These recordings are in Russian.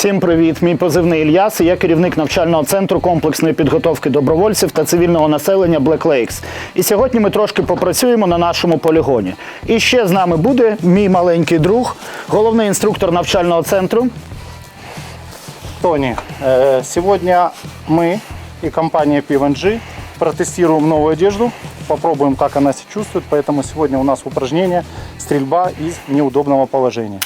Всім привіт! Мій позивний Ільяс. і Я керівник навчального центру комплексної підготовки добровольців та цивільного населення Black Lakes. І сьогодні ми трошки попрацюємо на нашому полігоні. І ще з нами буде мій маленький друг, головний інструктор навчального центру. Тони, э, сегодня мы и компания P1G протестируем новую одежду, попробуем, как она себя чувствует, поэтому сегодня у нас упражнение стрельба из неудобного положения.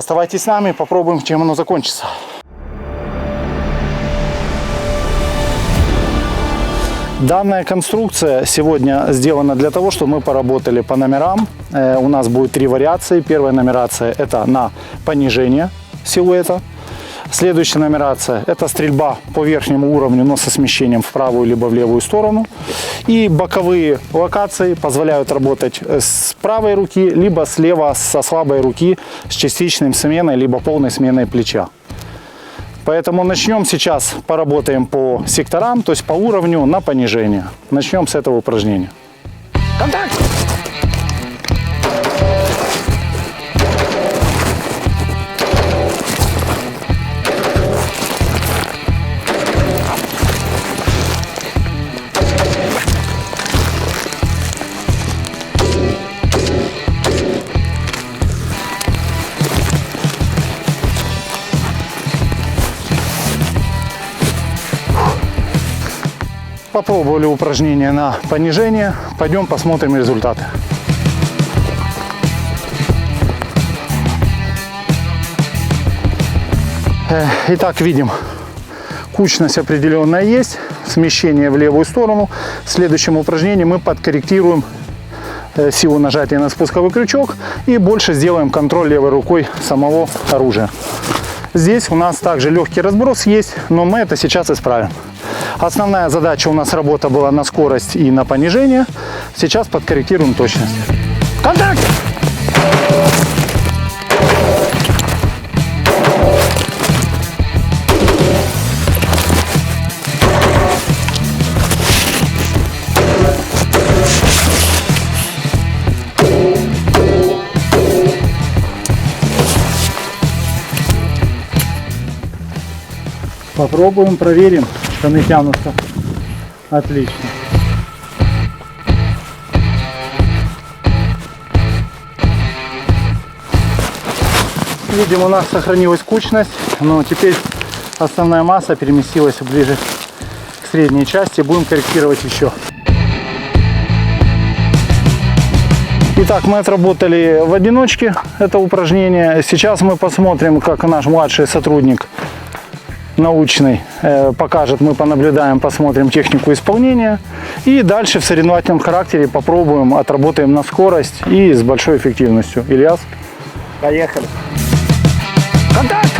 Оставайтесь с нами, попробуем, чем оно закончится. Данная конструкция сегодня сделана для того, чтобы мы поработали по номерам. Э, У нас будет три вариации. Первая нумерация это на понижение силуэта. Следующая нумерация – это стрельба по верхнему уровню, но со смещением в правую либо в левую сторону. И боковые локации позволяют работать с правой руки, либо слева со слабой руки с частичной сменой, либо полной сменой плеча. Поэтому начнем сейчас, поработаем по секторам, то есть по уровню на понижение. Начнем с этого упражнения. Попробовали упражнение на понижение. Пойдем посмотрим результаты. Э, Итак, видим, кучность определенная есть, смещение в левую сторону. В следующем упражнении мы подкорректируем э, силу нажатия на спусковой крючок и больше сделаем контроль левой рукой самого оружия. Здесь у нас также легкий разброс есть, но мы это сейчас исправим. Основная задача у нас работа была на скорость и на понижение. Сейчас подкорректируем точность. Контакт! Попробуем, проверим. Штаны тянутся. Отлично. Видим, у нас сохранилась кучность, но теперь основная масса переместилась ближе к средней части. Будем корректировать еще. Итак, мы отработали в одиночке это упражнение. Сейчас мы посмотрим, как наш младший сотрудник научный э, покажет, мы понаблюдаем, посмотрим технику исполнения. И дальше в соревновательном характере попробуем, отработаем на скорость и с большой эффективностью. Ильяс? Поехали. Контакт!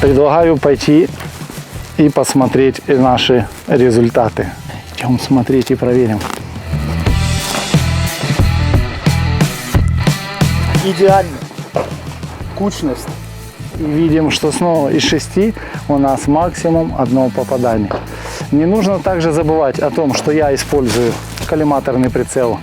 Предлагаю пойти и посмотреть наши результаты. Идем смотреть и проверим. Ідеально. Кучність. И видим, что снова из шести у нас максимум одно попадание. Не нужно также забывать о том, что я использую коллиматорный прицел.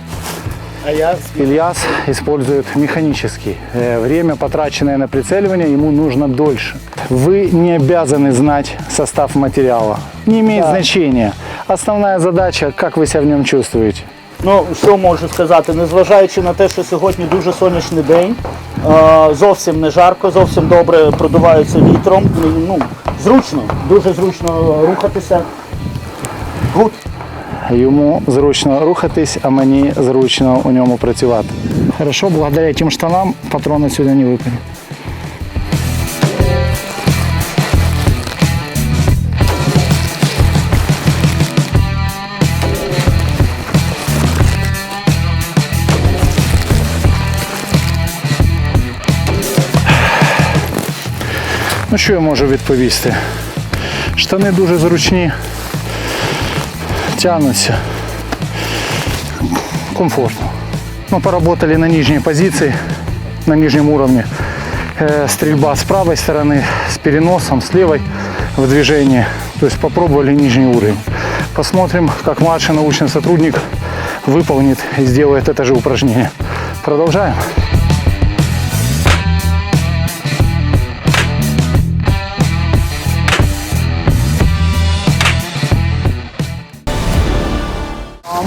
А я Ильяс использует механический. Э, Время, потраченное на прицеливание, ему нужно дольше. Вы не обязаны знать состав материала. Не имеет Да. значения. Основная задача, как вы себя в нем чувствуете. Ну, що можу сказати, незважаючи на те, що сьогодні дуже сонячний день, е, зовсім не жарко, зовсім добре продуваються вітром. Ну, зручно, дуже зручно рухатися. Гуд. Йому зручно рухатись, а мені зручно у ньому працювати. Хорошо, благодаря тим штанам патрони сюди не випадуть. Ну що я можу відповісти? Штани дуже зручні, тягнуться. Комфортно. Мы поработали на нижней позиции, на нижнем уровне. Э, Стрельба с правой стороны, с переносом, с левой в движении. То есть попробовали нижний уровень. Посмотрим, как младший научный сотрудник выполнит и сделает это же упражнение. Продолжаем.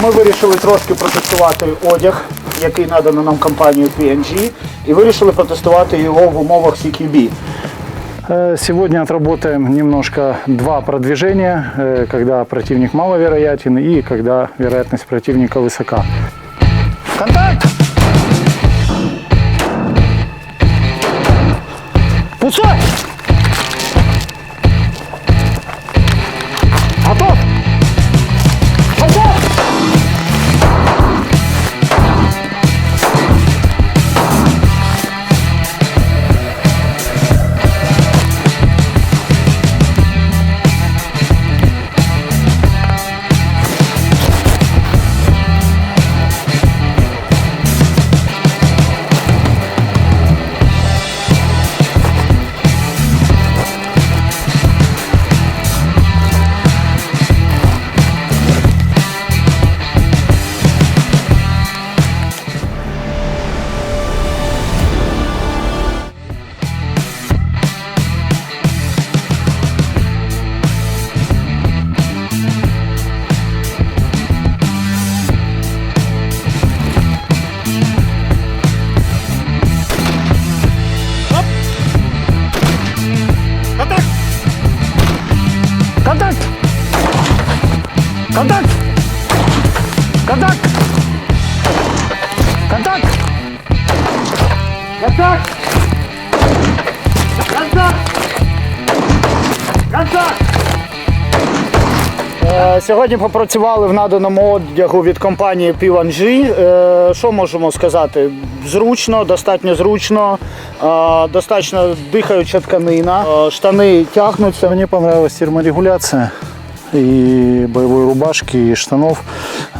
Ми вирішили трошки протестувати одяг, який надано нам компанією P&G, і вирішили протестувати його в умовах CQB. Э, Сегодня отработаем немножко два продвижения, э, когда противник маловероятен и когда вероятность противника высока. Контакт! Пустой! Контакт! Контакт! Контакт! Контакт! Контакт! Е, Сьогодні попрацювали в наданому одягу від компанії P1G. Е, Що можемо сказати? Зручно, достатньо зручно, е, достатньо дихаюча тканина, штани тягнуться. Мне понравилась терморегуляция и боевой рубашки, и штанов.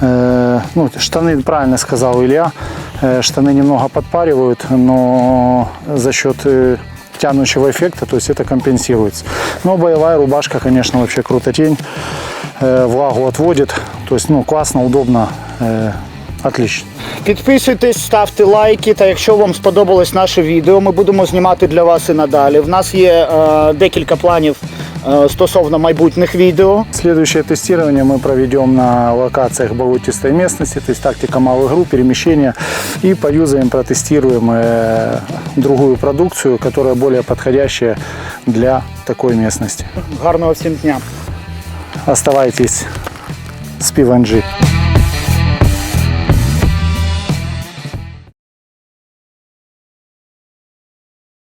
Э, ну, штаны, правильно сказал Илья, э, штаны немного подпаривают, но за счет э, тянущего эффекта, то есть это компенсируется. Но боевая рубашка, конечно, вообще крутотень, э, влагу отводит, то есть, ну, классно, удобно, э, отлично. Підписуйтесь, ставте лайки. Та якщо вам сподобалось наше відео, ми будемо знімати для вас і надалі. В нас є е, декілька планів е, стосовно майбутніх відео. Следующее тестирование мы проведем на локациях болотистой местности, то есть тактика малых групп, перемещения, и поюзаем, протестируем э, другую продукцию, которая более подходящая для такой местности. Гарного всім дня! Оставайтесь с P1G.